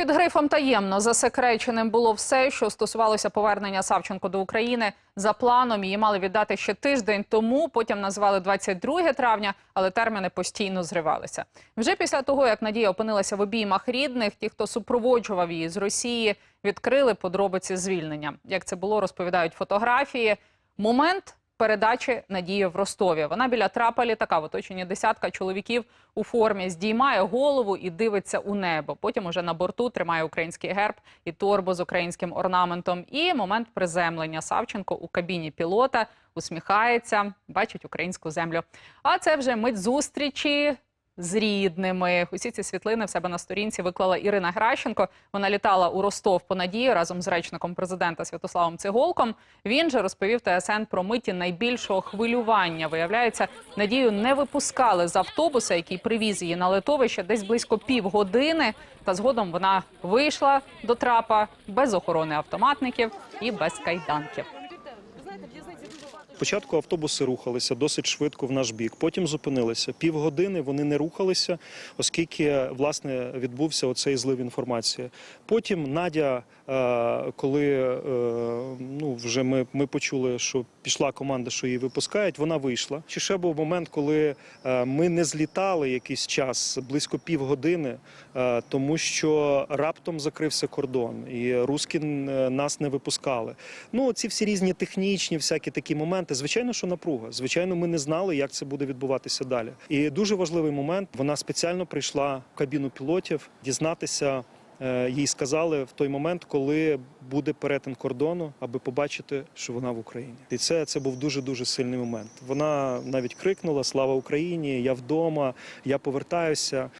Під грифом таємно засекреченим було все, що стосувалося повернення Савченко до України. За планом її мали віддати ще тиждень тому. Потім назвали 22 травня, але терміни постійно зривалися. Вже після того, як Надія опинилася в обіймах рідних, ті, хто супроводжував її з Росії, відкрили подробиці звільнення. Як це було, розповідають фотографії. Момент передачі Надії в Ростові. Вона біля трапа літака в оточенні десятка чоловіків у формі здіймає голову і дивиться у небо. Потім уже на борту тримає український герб і торбу з українським орнаментом. І момент приземлення Савченко у кабіні пілота усміхається, бачить українську землю. А це вже мить зустрічі. З рідними усі ці світлини в себе на сторінці виклала Ірина Гращенко. Вона літала у Ростов по надії разом з речником президента Святославом Циголком. Він же розповів ТСН про миті найбільшого хвилювання. Виявляється, надію не випускали з автобуса, який привіз її на литовище десь близько півгодини. Та згодом вона вийшла до трапа без охорони автоматників і без кайданків. Спочатку автобуси рухалися досить швидко в наш бік, потім зупинилися. Півгодини вони не рухалися, оскільки власне відбувся оцей злив інформації. Потім Надя, е, коли е, ну вже ми, ми почули, що пішла команда, що її випускають, вона вийшла. Чи ще був момент, коли е, ми не злітали якийсь час, близько півгодини, тому що раптом закрився кордон, і русські нас не випускали. Ну, ці всі різні технічні, всякі такі моменти. Звичайно, що напруга. Звичайно, ми не знали, як це буде відбуватися далі. І дуже важливий момент. Вона спеціально прийшла в кабіну пілотів дізнатися. е, Їй сказали в той момент, коли буде перетин кордону, аби побачити, що вона в Україні. І це, це був дуже дуже сильний момент. Вона навіть крикнула Слава Україні! Я вдома, я повертаюся.